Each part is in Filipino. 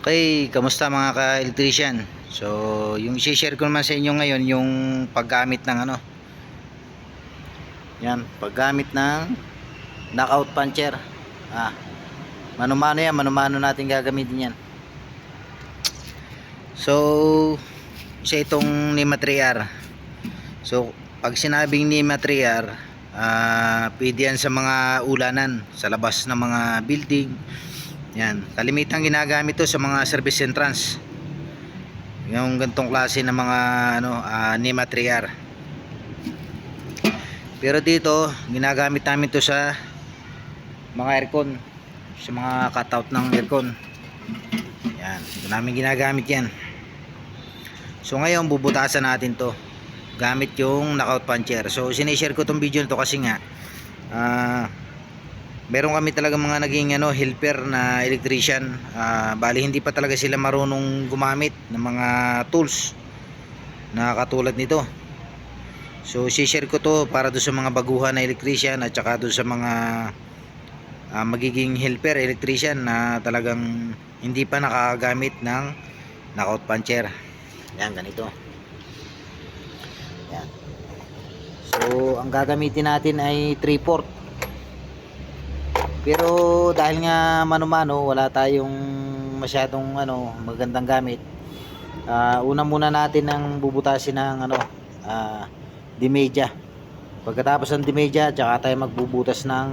Okay, kamusta mga ka-electrician? So, yung i-share ko naman sa inyo ngayon yung paggamit ng ano. Yan, paggamit ng knockout puncher. Ah. Mano-mano yan, mano-mano natin gagamitin yan. So, isa itong NEMA 3R. So, pag sinabing NEMA 3R, ah, pwede yan sa mga ulanan, sa labas ng mga building, yan, kalimitan ginagamit to sa mga service entrance. Yung gantong klase ng mga ano, uh, NEMA 3R. Pero dito, ginagamit namin to sa mga aircon, sa mga cutout ng aircon. Yan, ito namin ginagamit yan. So ngayon, bubutasan natin to gamit yung knockout puncher. So sinishare ko tong video nito kasi nga ah meron kami talaga mga naging ano helper na electrician. Ah, bali hindi pa talaga sila marunong gumamit ng mga tools na katulad nito. So share ko to para do sa mga baguhan na electrician at saka do sa mga ah, magiging helper electrician na talagang hindi pa nakagamit ng knockout puncher. Yan ganito. Yan. So ang gagamitin natin ay 3 port pero dahil nga mano-mano, wala tayong masyadong ano, magandang gamit. Ah, una muna natin ang bubutasin ng ano, ah, dimedya. Pagkatapos ng dimedya, tsaka tayo magbubutas ng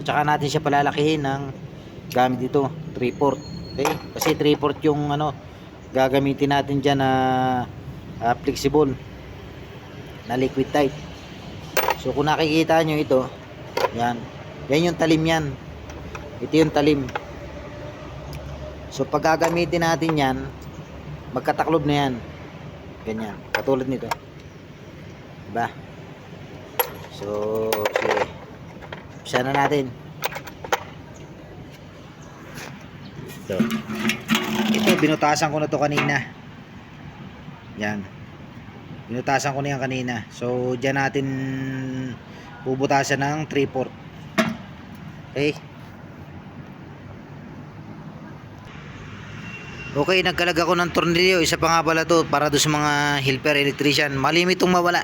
tsaka natin siya palalakihin ng gamit ito, 3 port. Okay? Kasi 3 port yung ano gagamitin natin diyan na ah, flexible na liquid type. So kung nakikita nyo ito, yan, yan yung talim yan. Ito yung talim. So pag gagamitin natin yan, magkataklob na yan. Ganyan. Katulad nito. Diba? So, sige. Umpisa na natin. Ito. Ito, binutasan ko na to kanina. Yan. Binutasan ko na yan kanina. So, dyan natin bubutasan ng 3 port. Okay. Okay, nagkalag ako ng tornilyo. Isa pa nga pala to para do sa mga helper electrician. Malimit itong mawala.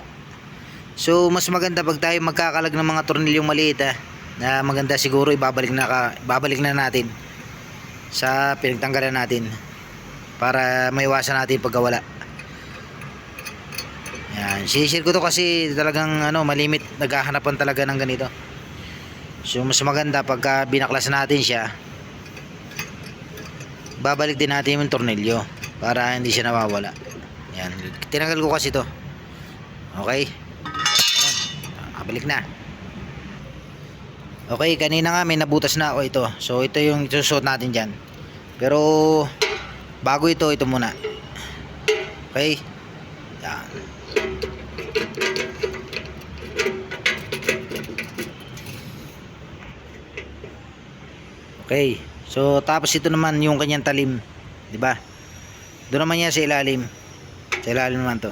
So, mas maganda pag tayo magkakalag ng mga tornilyong maliit ha, na maganda siguro ibabalik na, ka, ibabalik na natin sa pinagtanggalan natin para maiwasan natin pagkawala. Yan, sisir ko to kasi talagang ano, malimit naghahanapan talaga ng ganito. So mas maganda pagka binaklas natin siya babalik din natin yung tornilyo para hindi siya nawawala. Yan. Tinanggal ko kasi to. Okay. Ayan. Kabalik na. Okay, kanina nga may nabutas na ako ito. So ito yung isusuot natin dyan. Pero bago ito, ito muna. Okay. Yan. Okay. So tapos ito naman yung kanyang talim, 'di ba? Doon naman yan sa ilalim. Sa ilalim naman 'to.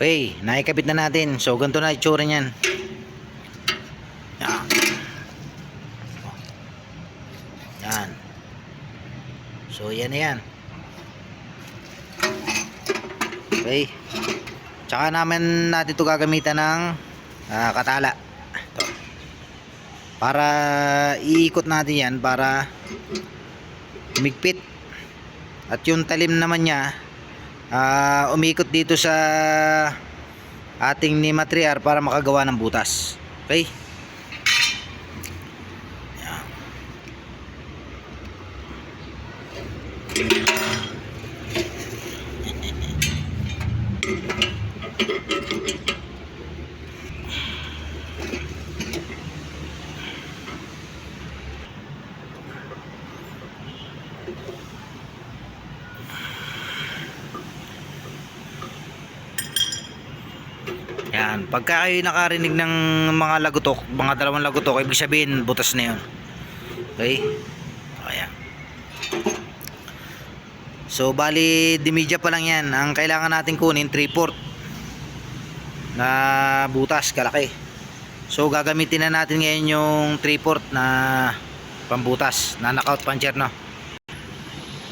Okay, naikabit na natin. So ganito na itsura niyan. Yan. Yan. So yan na yan. Okay. Tsaka naman natin ito gagamitan ng ah, katala para iikot natin yan para umigpit at yung talim naman niya ah, umikot dito sa ating NEMA 3R para makagawa ng butas okay Yan. Yan, pagka kayo nakarinig ng mga lagutok, mga dalawang lagutok, ibig sabihin butas na 'yon. Okay? Ayan. So bali dimidya pa lang 'yan. Ang kailangan natin kunin 3 port na butas kalaki. So gagamitin na natin ngayon yung 3 port na pambutas na knockout puncher no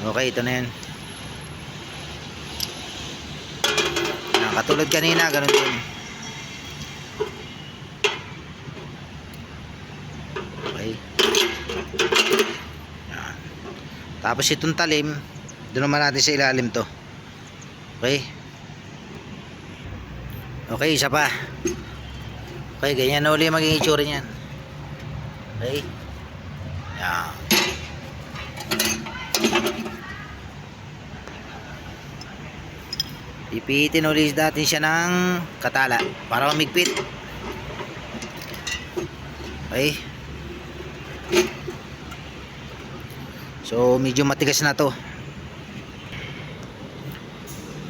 okay ito na yun katulad kanina ganun din okay Yan. Tapos itong talim doon naman natin sa ilalim to. Okay? Okay isa pa. Okay ganyan na uli yung magiging itsura niyan. Okay? Yan. Pipitin ulit natin siya ng katala para umigpit. Okay. So medyo matigas na to.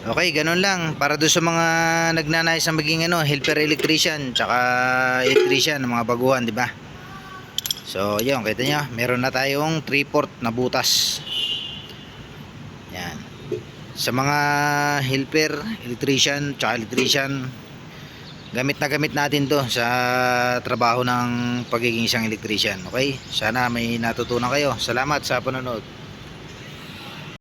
Okay, ganun lang. Para doon sa mga nagnanais na maging ano, helper electrician, tsaka electrician ng mga baguhan, di ba? So, yun, kita nyo, meron na tayong 3-port na butas. Yan. Sa mga helper, electrician, tsaka electrician, gamit na gamit natin to sa trabaho ng pagiging isang electrician. Okay? Sana may natutunan kayo. Salamat sa panonood.